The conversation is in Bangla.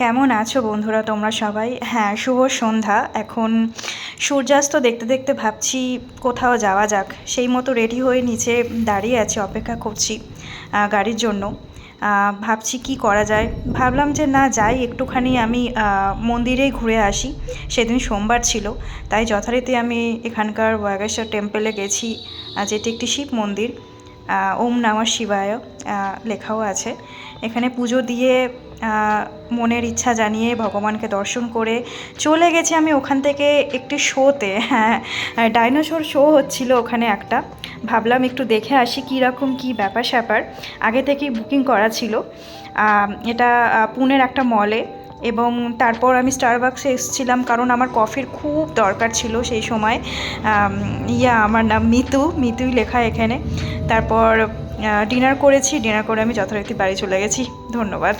কেমন আছো বন্ধুরা তোমরা সবাই? হ্যাঁ শুভ সন্ধ্যা। এখন সূর্যাস্ত দেখতে দেখতে ভাবছি কোথাও যাওয়া যাক। সেই মতো রেডি হয়ে নিচে দাঁড়িয়ে আছি, অপেক্ষা করছি গাড়ির জন্য। ভাবছি কি করা যায়? ভাবলাম যে না, যাই, একটুখানি আমি মন্দিরেই ঘুরে আসি। সেদিন সোমবার ছিল, তাই যথারীতি আমি এখানকার ওয়াগেশ্বর টেম্পলে গেছি যেটি একটি শিব মন্দির। ওম নমঃ শিবায় লেখাও আছে। এখানে পুজো দিয়ে মনের ইচ্ছা জানিয়ে ভগবানকে দর্শন করে চলে গেছি আমি ওখান থেকে একটি শোতে। হ্যাঁ ডাইনোসর শো হচ্ছিল ওখানে একটা। ভাবলাম একটু দেখে আসি কী রকম, কী ব্যাপার স্যাপার আগে থেকেই বুকিং করা ছিল। এটা পুনের একটা মলে। এবং তারপর আমি স্টারবাক্সে এসেছিলাম কারণ আমার কফির খুব দরকার ছিল সেই সময়। ইয়া, আমার নাম মিতু, মিতুই লেখা এখানে। তারপর ডিনার করেছি ডিনার করে আমি যথারীতি বাড়ি চলে গেছি। ধন্যবাদ।